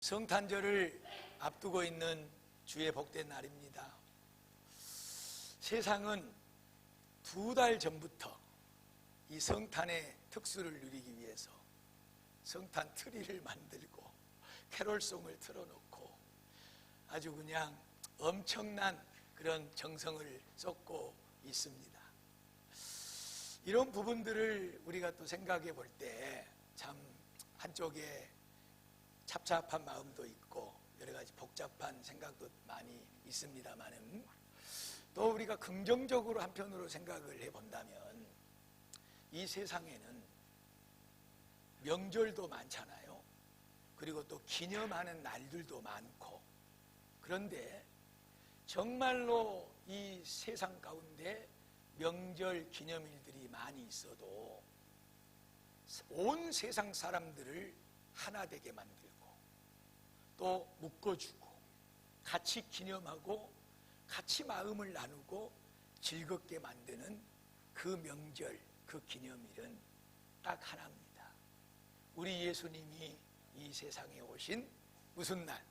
성탄절을 앞두고 있는 주의 복된 날입니다. 세상은 두 달 전부터 이 성탄의 특수를 누리기 위해서 성탄 트리를 만들고 캐롤송을 틀어놓고 아주 그냥 엄청난 그런 정성을 쏟고 있습니다. 이런 부분들을 우리가 또 생각해 볼 때 참 한쪽에 찹찹한 마음도 있고 여러 가지 복잡한 생각도 많이 있습니다만은 또 우리가 긍정적으로 한편으로 생각을 해본다면 이 세상에는 명절도 많잖아요. 그리고 또 기념하는 날들도 많고 그런데 정말로 이 세상 가운데 명절 기념일들이 많이 있어도 온 세상 사람들을 하나 되게 만들고 또 묶어주고 같이 기념하고 같이 마음을 나누고 즐겁게 만드는 그 명절, 그 기념일은 딱 하나입니다. 우리 예수님이 이 세상에 오신 무슨 날?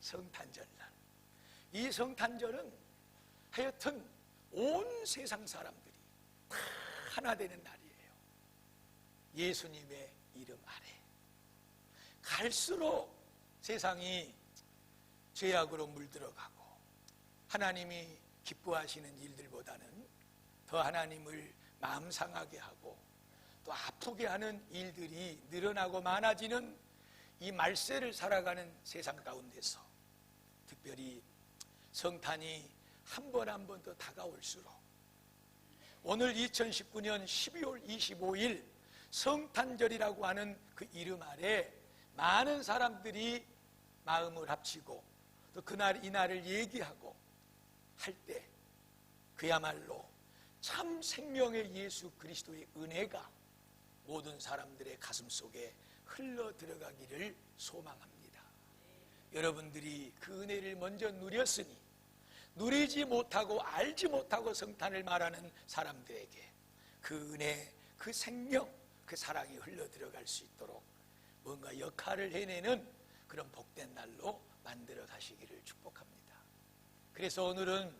성탄절 날. 이 성탄절은 하여튼 온 세상 사람들이 다 하나 되는 날이에요. 예수님의 이름 아래. 갈수록 세상이 죄악으로 물들어가고 하나님이 기뻐하시는 일들보다는 더 하나님을 마음 상하게 하고 또 아프게 하는 일들이 늘어나고 많아지는 이 말세를 살아가는 세상 가운데서 특별히 성탄이 한 번 한 번 더 다가올수록 오늘 2019년 12월 25일 성탄절이라고 하는 그 이름 아래 많은 사람들이 마음을 합치고 또 그날 이날을 얘기하고 할 때 그야말로 참 생명의 예수 그리스도의 은혜가 모든 사람들의 가슴 속에 흘러 들어가기를 소망합니다. 여러분들이 그 은혜를 먼저 누렸으니 누리지 못하고 알지 못하고 성탄을 말하는 사람들에게 그 은혜, 그 생명, 그 사랑이 흘러 들어갈 수 있도록 뭔가 역할을 해내는 그런 복된 날로 만들어 가시기를 축복합니다. 그래서 오늘은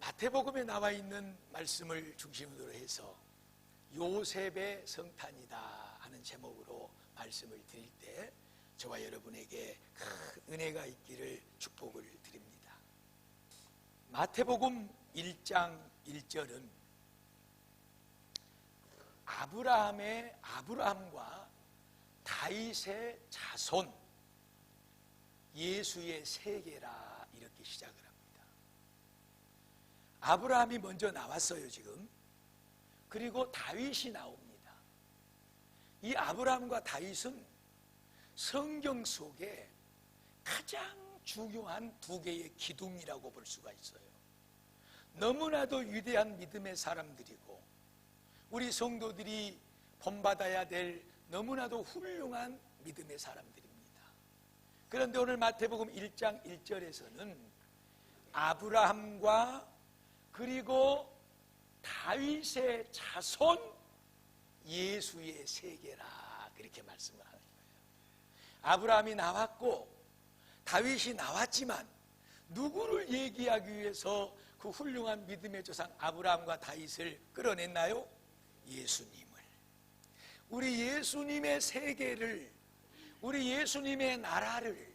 마태복음에 나와 있는 말씀을 중심으로 해서 요셉의 성탄이다 하는 제목으로 말씀을 드릴 때 저와 여러분에게 큰 은혜가 있기를 축복을 드립니다. 마태복음 1장 1절은 아브라함의 아브라함과 다윗의 자손 예수의 세계라 이렇게 시작을 합니다. 아브라함이 먼저 나왔어요, 지금. 그리고 다윗이 나옵니다. 이 아브라함과 다윗은 성경 속에 가장 중요한 두 개의 기둥이라고 볼 수가 있어요. 너무나도 위대한 믿음의 사람들이고 우리 성도들이 본받아야 될 너무나도 훌륭한 믿음의 사람들입니다. 그런데 오늘 마태복음 1장 1절에서는 아브라함과 그리고 다윗의 자손 예수의 세계라 그렇게 말씀을 하는 거예요. 아브라함이 나왔고 다윗이 나왔지만 누구를 얘기하기 위해서 그 훌륭한 믿음의 조상 아브라함과 다윗을 끌어냈나요? 예수님을. 우리 예수님의 세계를, 우리 예수님의 나라를,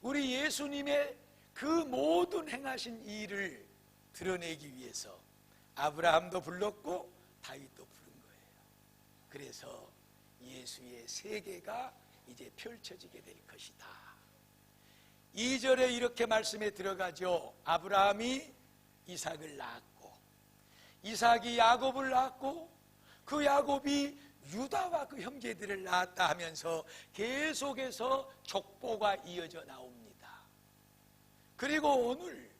우리 예수님의 그 모든 행하신 일을 드러내기 위해서 아브라함도 불렀고 다윗도 부른 거예요. 그래서 예수의 세계가 이제 펼쳐지게 될 것이다. 2절에 이렇게 말씀에 들어가죠. 아브라함이 이삭을 낳았고 이삭이 야곱을 낳았고 그 야곱이 유다와 그 형제들을 낳았다 하면서 계속해서 족보가 이어져 나옵니다. 그리고 오늘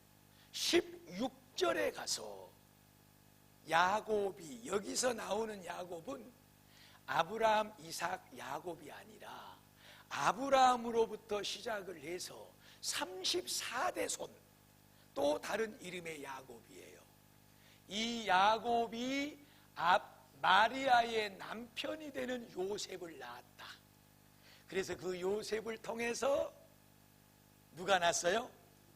16절에 가서 야곱이 여기서 나오는 야곱은 아브라함, 이삭, 야곱이 아니라 아브라함으로부터 시작을 해서 34대 손 또 다른 이름의 야곱이에요. 이 야곱이 마리아의 남편이 되는 요셉을 낳았다. 그래서 그 요셉을 통해서 누가 났어요?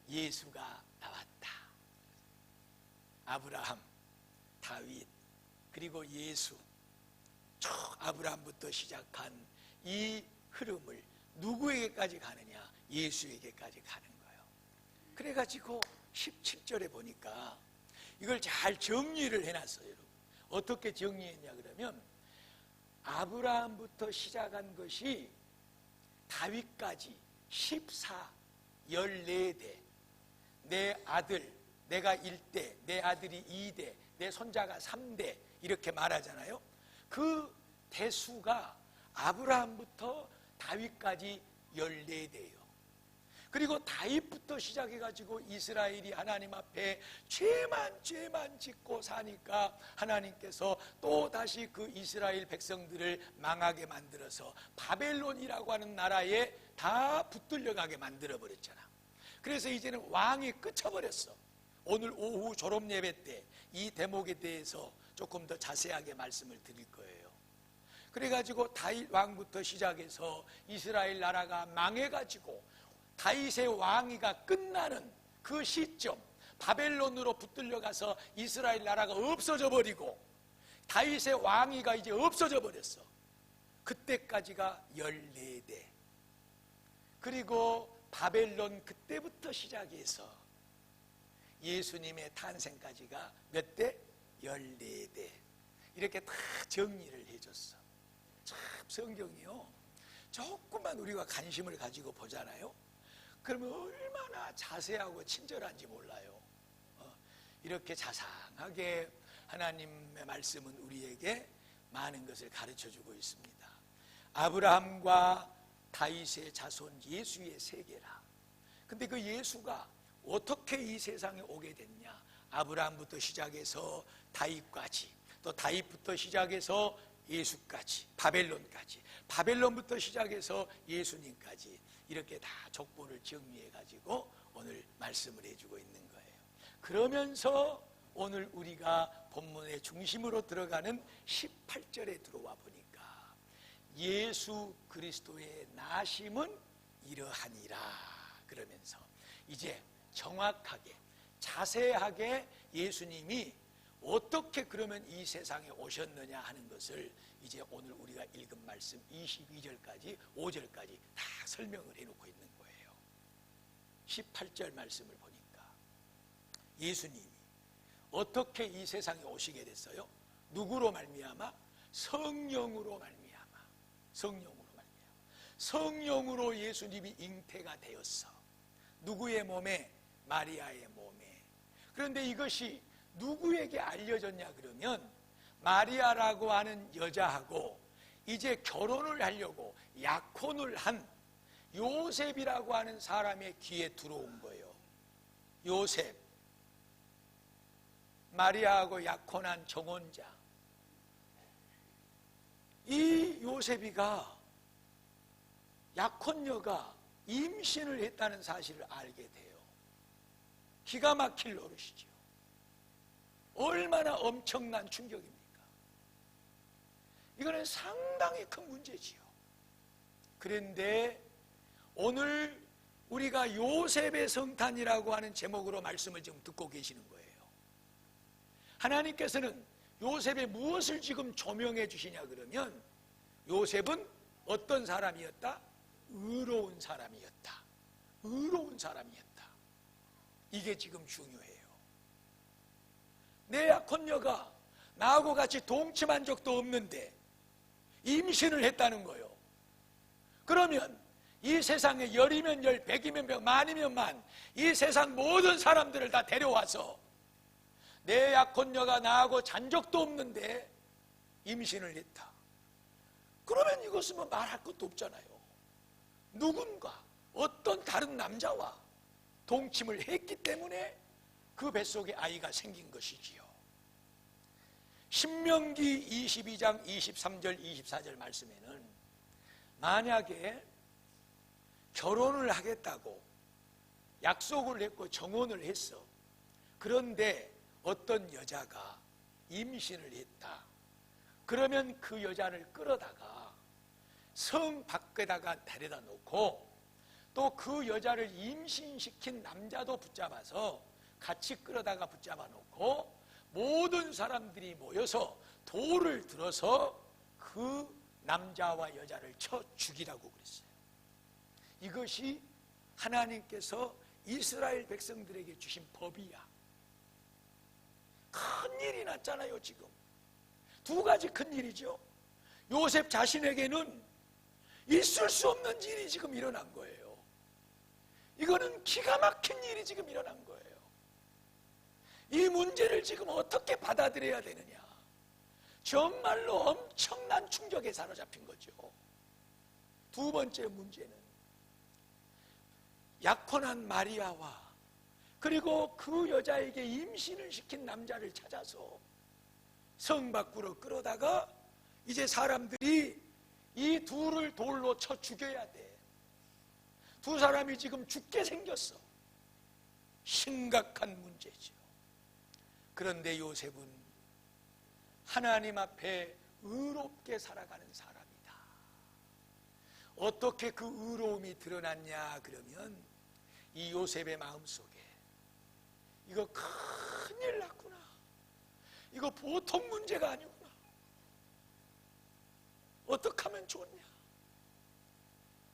예수가 나왔다. 아브라함, 다윗, 그리고 예수. 쭉 아브라함부터 시작한 이 흐름을 누구에게까지 가느냐? 예수에게까지 가는 거예요. 그래가지고 17절에 보니까 이걸 잘 정리를 해놨어요. 어떻게 정리했냐 그러면 아브라함부터 시작한 것이 다윗까지 14, 14대. 내 아들 내가 1대 내 아들이 2대 내 손자가 3대 이렇게 말하잖아요. 그 대수가 아브라함부터 다윗까지 14대예요 그리고 다윗부터 시작해가지고 이스라엘이 하나님 앞에 죄만 죄만 짓고 사니까 하나님께서 또 다시 그 이스라엘 백성들을 망하게 만들어서 바벨론이라고 하는 나라에 다 붙들려 가게 만들어 버렸잖아. 그래서 이제는 왕이 끝쳐버렸어. 오늘 오후 졸업 예배 때 이 대목에 대해서 조금 더 자세하게 말씀을 드릴 거예요. 그래가지고 다윗 왕부터 시작해서 이스라엘 나라가 망해가지고 다윗의 왕위가 끝나는 그 시점 바벨론으로 붙들려 가서 이스라엘 나라가 없어져 버리고 다윗의 왕위가 이제 없어져 버렸어. 그때까지가 14대. 그리고 바벨론 그때부터 시작해서 예수님의 탄생까지가 몇 대? 14대. 이렇게 다 정리를 해줬어. 참 성경이요. 조금만 우리가 관심을 가지고 보잖아요. 그러면 얼마나 자세하고 친절한지 몰라요. 어, 이렇게 자상하게 하나님의 말씀은 우리에게 많은 것을 가르쳐 주고 있습니다. 아브라함과 다윗의 자손 예수의 세계라. 근데 그 예수가 어떻게 이 세상에 오게 됐냐? 아브라함부터 시작해서 다윗까지, 또 다윗부터 시작해서 예수까지, 바벨론까지, 바벨론부터 시작해서 예수님까지 이렇게 다 족보를 정리해 가지고 오늘 말씀을 해주고 있는 거예요. 그러면서 오늘 우리가 본문의 중심으로 들어가는 18절에 들어와 보니까 예수 그리스도의 나심은 이러하니라 그러면서 이제 정확하게 자세하게 예수님이 어떻게 그러면 이 세상에 오셨느냐 하는 것을 이제 오늘 우리가 읽은 말씀 22절까지 5절까지 다 설명을 해놓고 있는 거예요. 18절 말씀을 보니까 예수님이 어떻게 이 세상에 오시게 됐어요? 누구로 말미암아? 성령으로 말미암아. 성령으로 말미암아. 성령으로 예수님이 잉태가 되었어. 누구의 몸에? 마리아의 몸에. 그런데 이것이 누구에게 알려졌냐 그러면 마리아라고 하는 여자하고 이제 결혼을 하려고 약혼을 한 요셉이라고 하는 사람의 귀에 들어온 거예요. 요셉. 마리아하고 약혼한 정혼자. 이 요셉이가 약혼녀가 임신을 했다는 사실을 알게 돼요. 기가 막힐 노릇이죠. 얼마나 엄청난 충격입니까? 이거는 상당히 큰 문제지요. 그런데 오늘 우리가 요셉의 성탄이라고 하는 제목으로 말씀을 지금 듣고 계시는 거예요. 하나님께서는 요셉의 무엇을 지금 조명해 주시냐 그러면 요셉은 어떤 사람이었다? 의로운 사람이었다. 의로운 사람이었다. 이게 지금 중요해요. 내 약혼녀가 나하고 같이 동침한 적도 없는데 임신을 했다는 거요. 그러면 이 세상에 열이면 열, 백이면 백, 만이면 만, 이 세상 모든 사람들을 다 데려와서 내 약혼녀가 나하고 잔 적도 없는데 임신을 했다. 그러면 이것은 뭐 말할 것도 없잖아요. 누군가 어떤 다른 남자와 동침을 했기 때문에 그 뱃속에 아이가 생긴 것이지요. 신명기 22장 23절 24절 말씀에는 만약에 결혼을 하겠다고 약속을 했고 정혼을 했어. 그런데 어떤 여자가 임신을 했다. 그러면 그 여자를 끌어다가 성 밖에다가 데려다 놓고 또 그 여자를 임신시킨 남자도 붙잡아서 같이 끌어다가 붙잡아 놓고 모든 사람들이 모여서 돌을 들어서 그 남자와 여자를 쳐 죽이라고 그랬어요. 이것이 하나님께서 이스라엘 백성들에게 주신 법이야. 큰 일이 났잖아요, 지금. 두 가지 큰 일이죠. 요셉 자신에게는 있을 수 없는 일이 지금 일어난 거예요. 이거는 기가 막힌 일이 지금 일어난 거예요. 이 문제를 지금 어떻게 받아들여야 되느냐. 정말로 엄청난 충격에 사로잡힌 거죠. 두 번째 문제는 약혼한 마리아와 그리고 그 여자에게 임신을 시킨 남자를 찾아서 성 밖으로 끌어다가 이제 사람들이 이 둘을 돌로 쳐 죽여야 돼. 두 사람이 지금 죽게 생겼어. 심각한 문제죠. 그런데 요셉은 하나님 앞에 의롭게 살아가는 사람이다. 어떻게 그 의로움이 드러났냐 그러면 이 요셉의 마음속에 이거 큰일 났구나. 이거 보통 문제가 아니구나. 어떻게 하면 좋냐?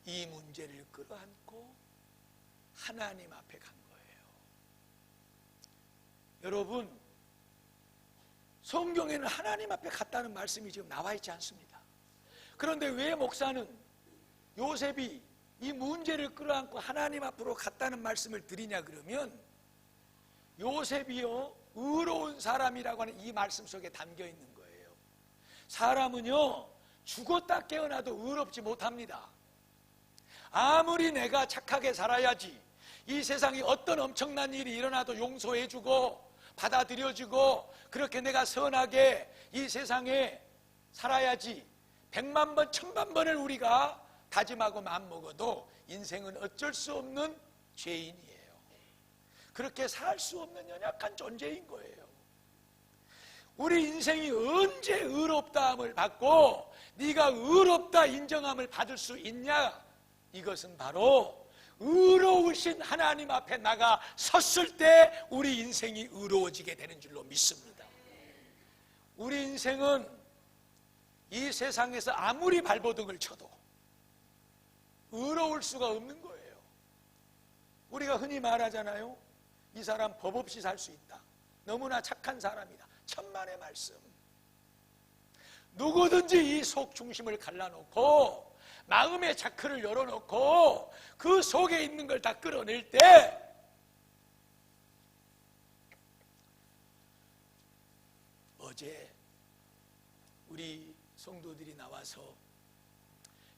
이 문제를 끌어안고 하나님 앞에 간 거예요. 여러분, 성경에는 하나님 앞에 갔다는 말씀이 지금 나와 있지 않습니다. 그런데 왜 목사는 요셉이 이 문제를 끌어안고 하나님 앞으로 갔다는 말씀을 드리냐 그러면 요셉이요 의로운 사람이라고 하는 이 말씀 속에 담겨 있는 거예요. 사람은요 죽었다 깨어나도 의롭지 못합니다. 아무리 내가 착하게 살아야지 이 세상에 어떤 엄청난 일이 일어나도 용서해주고 받아들여주고 그렇게 내가 선하게 이 세상에 살아야지 백만 번, 천만 번을 우리가 다짐하고 마음먹어도 인생은 어쩔 수 없는 죄인이에요. 그렇게 살 수 없는 연약한 존재인 거예요. 우리 인생이 언제 의롭다함을 받고 네가 의롭다 인정함을 받을 수 있냐? 이것은 바로 의로우신 하나님 앞에 나가 섰을 때 우리 인생이 의로워지게 되는 줄로 믿습니다. 우리 인생은 이 세상에서 아무리 발버둥을 쳐도 의로울 수가 없는 거예요. 우리가 흔히 말하잖아요. 이 사람 법 없이 살 수 있다. 너무나 착한 사람이다. 천만의 말씀. 누구든지 이 속 중심을 갈라놓고 마음의 자크를 열어놓고 그 속에 있는 걸 다 끌어낼 때 어제 우리 성도들이 나와서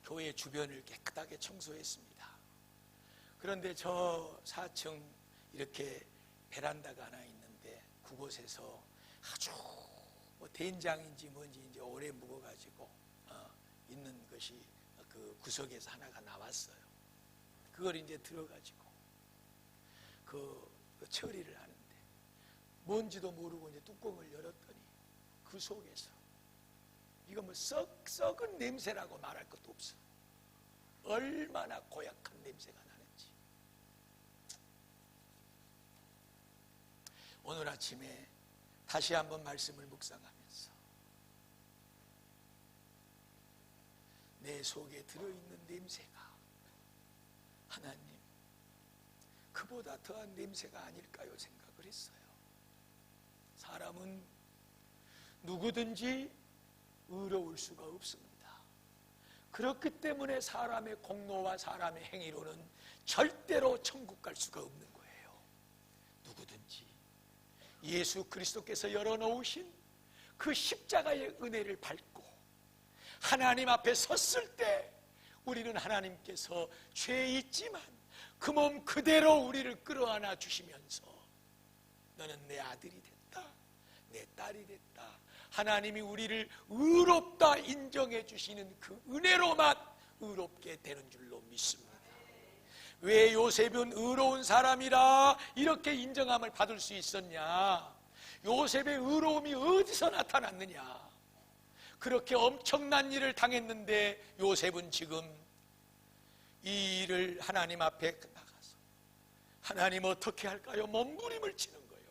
교회 주변을 깨끗하게 청소했습니다. 그런데 저 4층 이렇게 베란다가 하나 있는데 그곳에서 아주 뭐 된장인지 뭔지 이제 오래 묵어가지고 어, 있는 것이 그 구석에서 하나가 나왔어요. 그걸 이제 들어가지고 그, 그 처리를 하는데 뭔지도 모르고 이제 뚜껑을 열었더니 그 속에서 이거 뭐 썩, 썩은 냄새라고 말할 것도 없어. 얼마나 고약한 냄새가 나는지. 오늘 아침에 다시 한번 말씀을 묵상하면서 내 속에 들어있는 냄새가 하나님 그보다 더한 냄새가 아닐까요 생각을 했어요. 사람은 누구든지 의로울 수가 없습니다. 그렇기 때문에 사람의 공로와 사람의 행위로는 절대로 천국 갈 수가 없는 거예요. 누구든지 예수 그리스도께서 열어놓으신 그 십자가의 은혜를 밟고 하나님 앞에 섰을 때 우리는 하나님께서 죄 있지만 그 몸 그대로 우리를 끌어안아 주시면서 너는 내 아들이 됐다. 내 딸이 됐다. 하나님이 우리를 의롭다 인정해 주시는 그 은혜로만 의롭게 되는 줄로 믿습니다. 왜 요셉은 의로운 사람이라 이렇게 인정함을 받을 수 있었냐? 요셉의 의로움이 어디서 나타났느냐? 그렇게 엄청난 일을 당했는데 요셉은 지금 이 일을 하나님 앞에 나가서 하나님 어떻게 할까요? 몸부림을 치는 거예요.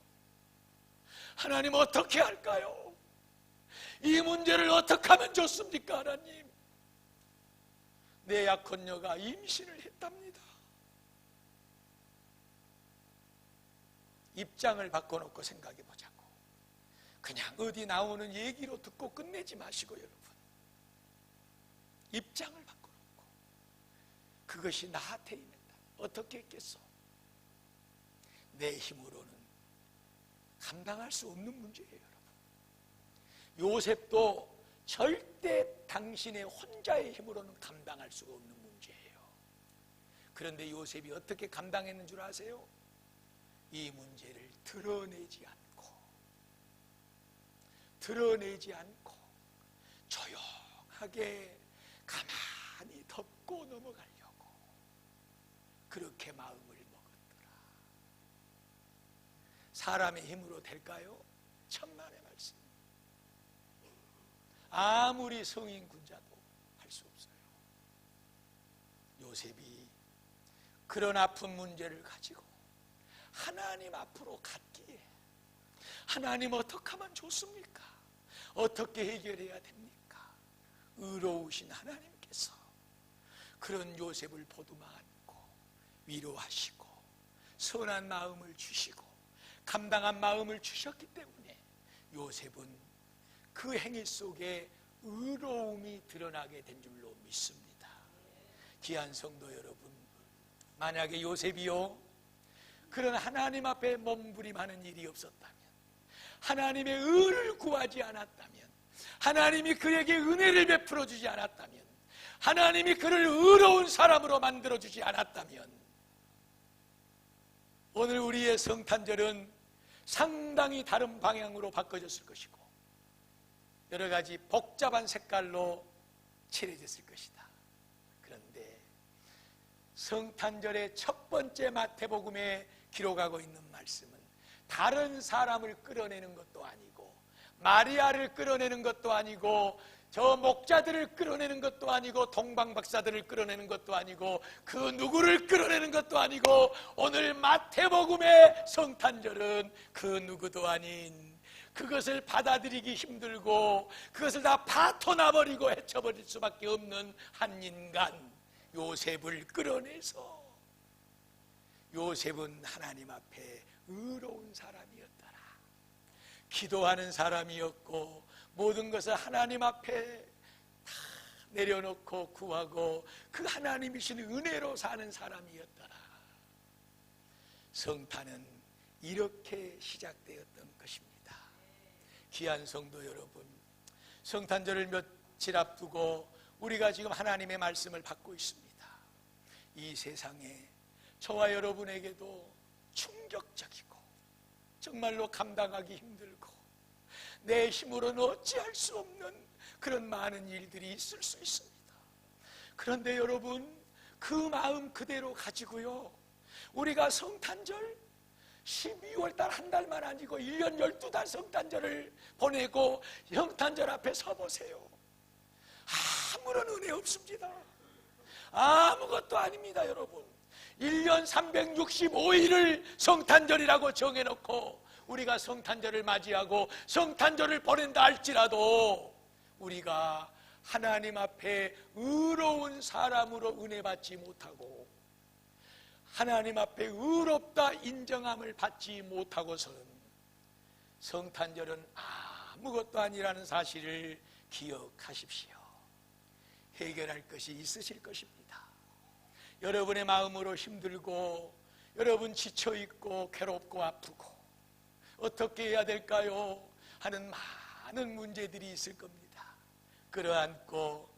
하나님 어떻게 할까요? 이 문제를 어떻게 하면 좋습니까, 하나님? 내 약혼 녀가 임신을 했답니다. 입장을 바꿔놓고 생각해 보자고. 그냥 어디 나오는 얘기로 듣고 끝내지 마시고 여러분. 입장을 바꿔놓고. 그것이 나한테 임했다. 어떻게 했겠어? 내 힘으로는 감당할 수 없는 문제예요, 여러분. 요셉도 절대 당신의 혼자의 힘으로는 감당할 수가 없는 문제예요. 그런데 요셉이 어떻게 감당했는 줄 아세요? 이 문제를 드러내지 않고, 드러내지 않고, 조용하게 가만히 덮고 넘어가려고 그렇게 마음을 먹었더라. 사람의 힘으로 될까요? 천만의 말씀. 아무리 성인 군자도 할 수 없어요. 요셉이 그런 아픈 문제를 가지고 하나님 앞으로 갔기에 하나님 어떻게 하면 좋습니까? 어떻게 해결해야 됩니까? 의로우신 하나님께서 그런 요셉을 보듬어 안고 위로하시고 선한 마음을 주시고 감당한 마음을 주셨기 때문에 요셉은 그 행위 속에 의로움이 드러나게 된 줄로 믿습니다. 귀한 성도 여러분, 만약에 요셉이요, 그런 하나님 앞에 몸부림하는 일이 없었다면, 하나님의 의를 구하지 않았다면, 하나님이 그에게 은혜를 베풀어 주지 않았다면, 하나님이 그를 의로운 사람으로 만들어 주지 않았다면, 오늘 우리의 성탄절은 상당히 다른 방향으로 바꿔졌을 것이고, 여러 가지 복잡한 색깔로 칠해졌을 것이다. 그런데 성탄절의 첫 번째 마태복음에 기록하고 있는 말씀은 다른 사람을 끌어내는 것도 아니고 마리아를 끌어내는 것도 아니고 저 목자들을 끌어내는 것도 아니고 동방 박사들을 끌어내는 것도 아니고 그 누구를 끌어내는 것도 아니고 오늘 마태복음의 성탄절은 그 누구도 아닌 그것을 받아들이기 힘들고 그것을 다 파토나버리고 헤쳐버릴 수밖에 없는 한 인간 요셉을 끌어내서 요셉은 하나님 앞에 의로운 사람이었더라. 기도하는 사람이었고 모든 것을 하나님 앞에 다 내려놓고 구하고 그 하나님이신 은혜로 사는 사람이었더라. 성탄은 이렇게 시작되었던 것입니다. 귀한 성도 여러분, 성탄절을 며칠 앞두고 우리가 지금 하나님의 말씀을 받고 있습니다. 이 세상에 저와 여러분에게도 충격적이고 정말로 감당하기 힘들고 내 힘으로는 어찌할 수 없는 그런 많은 일들이 있을 수 있습니다. 그런데 여러분, 그 마음 그대로 가지고요. 우리가 성탄절 12월 달 한 달만 아니고 1년 12달 성탄절을 보내고 성탄절 앞에 서 보세요. 아무런 은혜 없습니다. 아무것도 아닙니다, 여러분. 1년 365일을 성탄절이라고 정해놓고 우리가 성탄절을 맞이하고 성탄절을 보낸다 할지라도 우리가 하나님 앞에 의로운 사람으로 은혜 받지 못하고 하나님 앞에 의롭다 인정함을 받지 못하고선 성탄절은 아무것도 아니라는 사실을 기억하십시오. 해결할 것이 있으실 것입니다. 여러분의 마음으로 힘들고 여러분 지쳐 있고 괴롭고 아프고 어떻게 해야 될까요? 하는 많은 문제들이 있을 겁니다. 끌어안고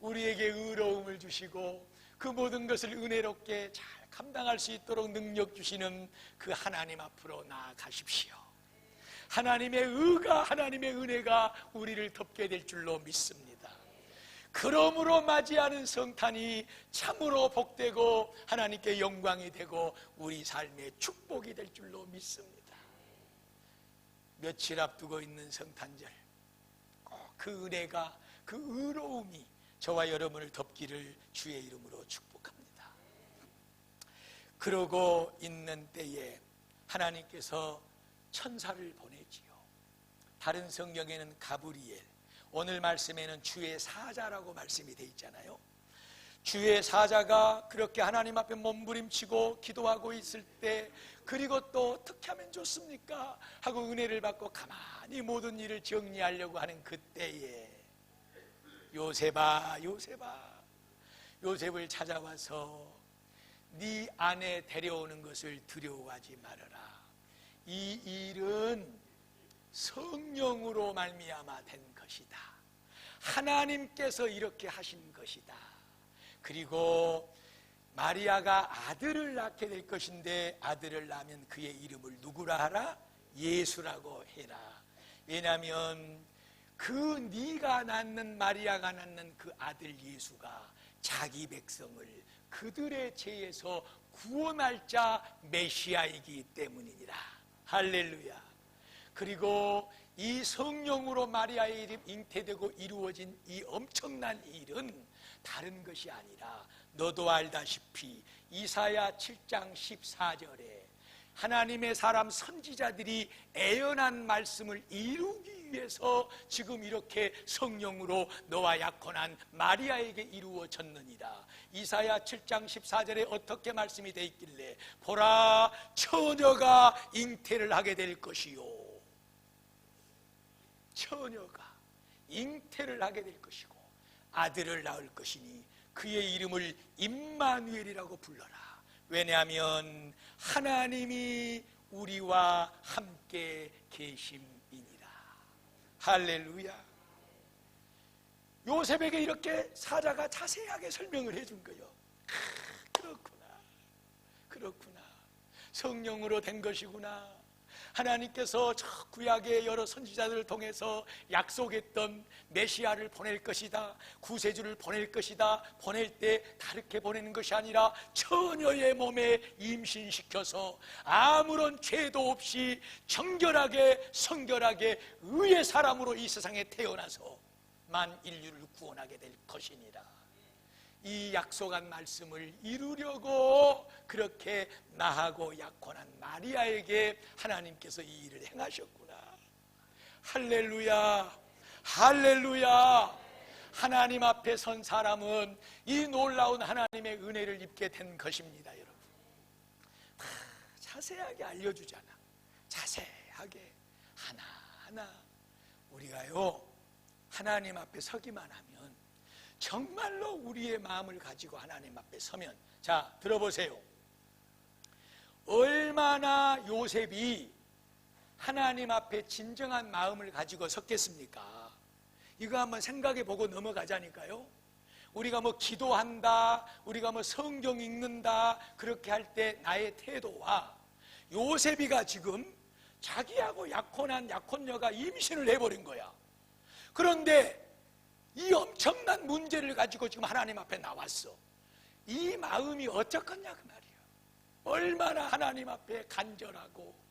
우리에게 의로움을 주시고 그 모든 것을 은혜롭게 잘 감당할 수 있도록 능력 주시는 그 하나님 앞으로 나아가십시오. 하나님의 의가 하나님의 은혜가 우리를 덮게 될 줄로 믿습니다. 그러므로 맞이하는 성탄이 참으로 복되고 하나님께 영광이 되고 우리 삶의 축복이 될 줄로 믿습니다. 며칠 앞두고 있는 성탄절 꼭그 은혜가 그 의로움이 저와 여러분을 덮기를 주의 이름으로 축복합니다. 그러고 있는 때에 하나님께서 천사를 보내지요. 다른 성경에는 가브리엘, 오늘 말씀에는 주의 사자라고 말씀이 돼 있잖아요. 주의 사자가 그렇게 하나님 앞에 몸부림치고 기도하고 있을 때 그리고 또 어떻게 하면 좋습니까? 하고 은혜를 받고 가만히 모든 일을 정리하려고 하는 그때에 요셉아 요셉아 요셉을 찾아와서 네 아내 데려오는 것을 두려워하지 말아라 이 일은 성령으로 말미암아 된 것이다 하나님께서 이렇게 하신 것이다 그리고 마리아가 아들을 낳게 될 것인데 아들을 낳으면 그의 이름을 누구라 하라? 예수라고 해라. 왜냐하면 그 네가 낳는 마리아가 낳는 그 아들 예수가 자기 백성을 그들의 죄에서 구원할 자 메시아이기 때문이니라. 할렐루야. 그리고 이 성령으로 마리아의 이름 잉태되고 이루어진 이 엄청난 일은 다른 것이 아니라 너도 알다시피 이사야 7장 14절에 하나님의 사람 선지자들이 애연한 말씀을 이루기 위해서 지금 이렇게 성령으로 너와 약혼한 마리아에게 이루어졌느니라. 이사야 7장 14절에 어떻게 말씀이 되어 있길래 보라 처녀가 잉태를 하게 될 것이요. 처녀가 잉태를 하게 될 것이고 아들을 낳을 것이니 그의 이름을 임마누엘이라고 불러라. 왜냐하면 하나님이 우리와 함께 계심이니라. 할렐루야. 요셉에게 이렇게 사자가 자세하게 설명을 해준 거요. 아, 그렇구나. 그렇구나. 성령으로 된 것이구나. 하나님께서 저 구약의 여러 선지자들을 통해서 약속했던 메시아를 보낼 것이다. 구세주를 보낼 것이다. 보낼 때 다르게 보내는 것이 아니라 처녀의 몸에 임신시켜서 아무런 죄도 없이 정결하게 성결하게 의의 사람으로 이 세상에 태어나서 만 인류를 구원하게 될 것이니라. 이 약속한 말씀을 이루려고 그렇게 나하고 약혼한 마리아에게 하나님께서 이 일을 행하셨구나. 할렐루야. 할렐루야. 하나님 앞에 선 사람은 이 놀라운 하나님의 은혜를 입게 된 것입니다, 여러분. 다 자세하게 알려주잖아. 자세하게 하나하나 우리가요, 하나님 앞에 서기만 하면 정말로 우리의 마음을 가지고 하나님 앞에 서면 자 들어보세요 얼마나 요셉이 하나님 앞에 진정한 마음을 가지고 섰겠습니까? 이거 한번 생각해 보고 넘어가자니까요. 우리가 뭐 기도한다, 우리가 뭐 성경 읽는다, 그렇게 할 때 나의 태도와 요셉이가 지금 자기하고 약혼한 약혼녀가 임신을 해버린 거야. 그런데 이 엄청난 문제를 가지고 지금 하나님 앞에 나왔어. 이 마음이 어쩌겠냐 그 말이야. 얼마나 하나님 앞에 간절하고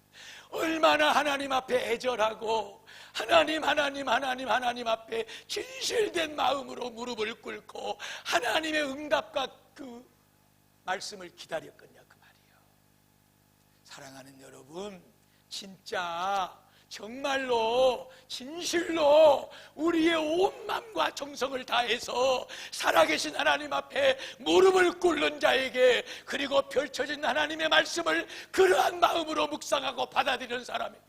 얼마나 하나님 앞에 애절하고 하나님 하나님 하나님 하나님 앞에 진실된 마음으로 무릎을 꿇고 하나님의 응답과 그 말씀을 기다렸겠냐 그 말이에요. 사랑하는 여러분, 진짜 정말로 진실로 우리의 온 마음과 정성을 다해서 살아계신 하나님 앞에 무릎을 꿇는 자에게 그리고 펼쳐진 하나님의 말씀을 그러한 마음으로 묵상하고 받아들이는 사람에게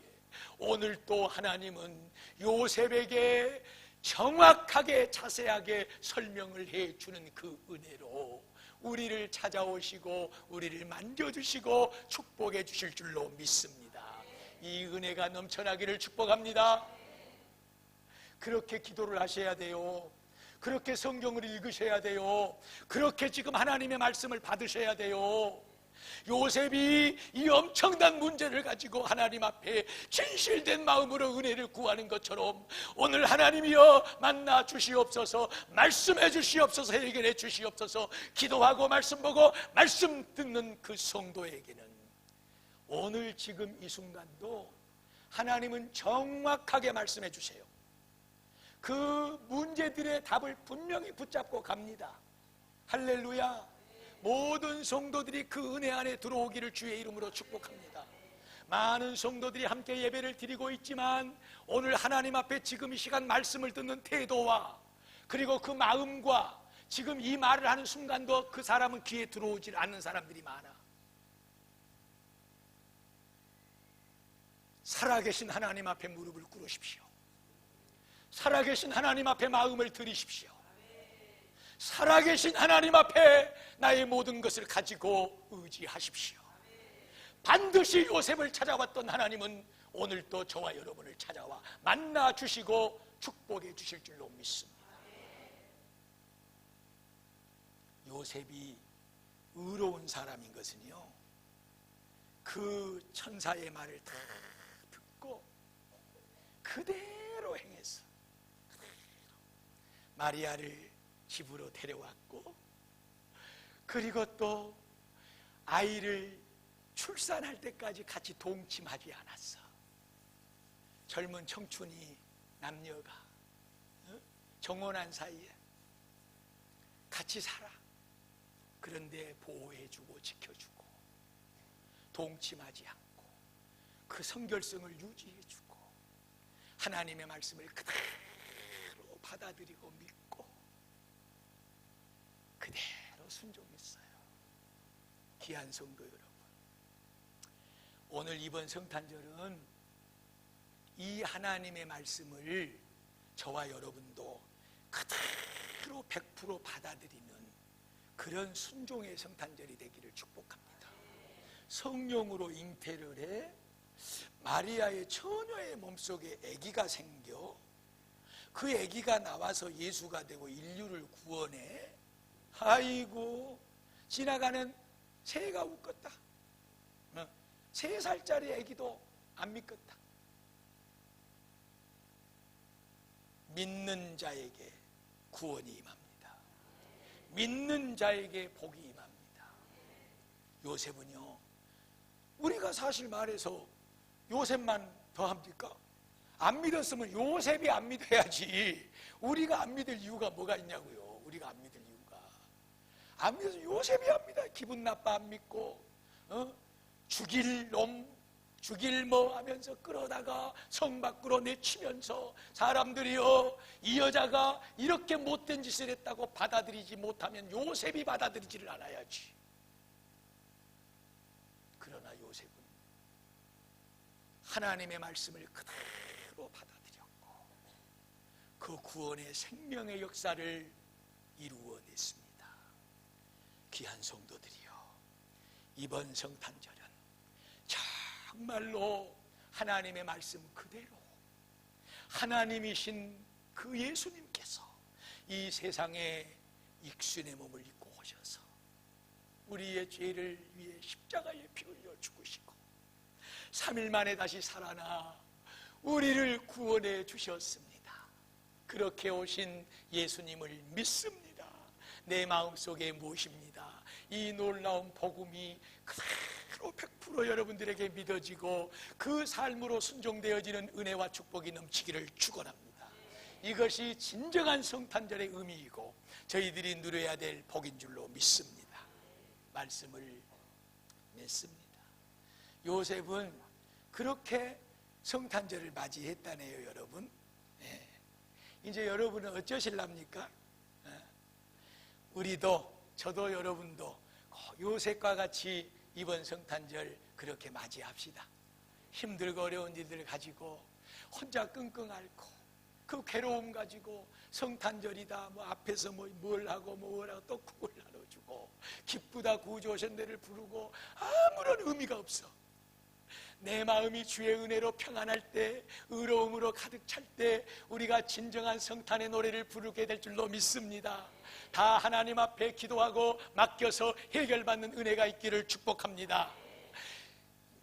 오늘 또 하나님은 요셉에게 정확하게 자세하게 설명을 해 주는 그 은혜로 우리를 찾아오시고 우리를 만져주시고 축복해 주실 줄로 믿습니다. 이 은혜가 넘쳐나기를 축복합니다. 그렇게 기도를 하셔야 돼요. 그렇게 성경을 읽으셔야 돼요. 그렇게 지금 하나님의 말씀을 받으셔야 돼요. 요셉이 이 엄청난 문제를 가지고 하나님 앞에 진실된 마음으로 은혜를 구하는 것처럼 오늘 하나님이여 만나 주시옵소서 말씀해 주시옵소서 해결해 주시옵소서 기도하고 말씀 보고 말씀 듣는 그 성도에게는 오늘 지금 이 순간도 하나님은 정확하게 말씀해 주세요. 그 문제들의 답을 분명히 붙잡고 갑니다. 할렐루야. 모든 성도들이 그 은혜 안에 들어오기를 주의 이름으로 축복합니다. 많은 성도들이 함께 예배를 드리고 있지만 오늘 하나님 앞에 지금 이 시간 말씀을 듣는 태도와 그리고 그 마음과 지금 이 말을 하는 순간도 그 사람은 귀에 들어오질 않는 사람들이 많아. 살아계신 하나님 앞에 무릎을 꿇으십시오. 살아계신 하나님 앞에 마음을 들이십시오. 살아계신 하나님 앞에 나의 모든 것을 가지고 의지하십시오. 반드시 요셉을 찾아왔던 하나님은 오늘도 저와 여러분을 찾아와 만나 주시고 축복해 주실 줄로 믿습니다. 요셉이 의로운 사람인 것은요, 그 천사의 말을 다 그대로 행했어. 마리아를 집으로 데려왔고, 그리고 또 아이를 출산할 때까지 같이 동침하지 않았어. 젊은 청춘이 남녀가 어? 정혼한 사이에 같이 살아. 그런데 보호해주고 지켜주고 동침하지 않고 그 성결성을 유지해주고 하나님의 말씀을 그대로 받아들이고 믿고 그대로 순종했어요. 귀한 성도 여러분. 오늘 이번 성탄절은 이 하나님의 말씀을 저와 여러분도 그대로 100% 받아들이는 그런 순종의 성탄절이 되기를 축복합니다. 성령으로 잉태를 해 마리아의 처녀의 몸속에 아기가 생겨 그 아기가 나와서 예수가 되고 인류를 구원해 아이고 지나가는 새가 웃겼다. 어, 세 살짜리 아기도 안 믿겠다. 믿는 자에게 구원이 임합니다. 믿는 자에게 복이 임합니다. 요셉은요, 우리가 사실 말해서 요셉만 더 합니까? 안 믿었으면 요셉이 안 믿어야지. 우리가 안 믿을 이유가 뭐가 있냐고요. 우리가 안 믿을 이유가. 안 믿어서 요셉이 합니다. 기분 나빠 안 믿고, 어? 죽일 놈, 죽일 뭐 하면서 끌어다가 성 밖으로 내치면서 사람들이요 이 여자가 이렇게 못된 짓을 했다고 받아들이지 못하면 요셉이 받아들이지를 않아야지 그러나 요셉은 하나님의 말씀을 그대로 받아들였고 그 구원의 생명의 역사를 이루어냈습니다. 귀한 성도들이요 이번 성탄절은 정말로 하나님의 말씀 그대로 하나님이신 그 예수님께서 이 세상에 익순의 몸을 입고 오셔서 우리의 죄를 위해 십자가에 피 흘려 죽으시고 3일 만에 다시 살아나 우리를 구원해 주셨습니다. 그렇게 오신 예수님을 믿습니다. 내 마음속에 모십니다. 이 놀라운 복음이 그대로 100% 여러분들에게 믿어지고 그 삶으로 순종되어지는 은혜와 축복이 넘치기를 축원합니다. 이것이 진정한 성탄절의 의미이고 저희들이 누려야 될 복인 줄로 믿습니다. 말씀을 맺습니다. 요셉은 그렇게 성탄절을 맞이했다네요, 여러분. 예. 이제 여러분은 어쩌실랍니까? 예. 우리도 저도 여러분도 요셉과 같이 이번 성탄절 그렇게 맞이합시다. 힘들고 어려운 일들 가지고 혼자 끙끙 앓고 그 괴로움 가지고 성탄절이다 뭐 앞에서 뭐 뭘 하고 뭘 하고 또 국을 나눠주고 기쁘다 구조선대를 부르고 아무런 의미가 없어. 내 마음이 주의 은혜로 평안할 때, 의로움으로 가득 찰 때, 우리가 진정한 성탄의 노래를 부르게 될 줄로 믿습니다. 다 하나님 앞에 기도하고 맡겨서 해결받는 은혜가 있기를 축복합니다.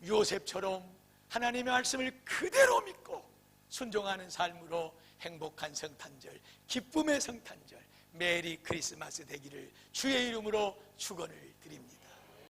요셉처럼 하나님의 말씀을 그대로 믿고 순종하는 삶으로 행복한 성탄절, 기쁨의 성탄절, 메리 크리스마스 되기를 주의 이름으로 축원을 드립니다.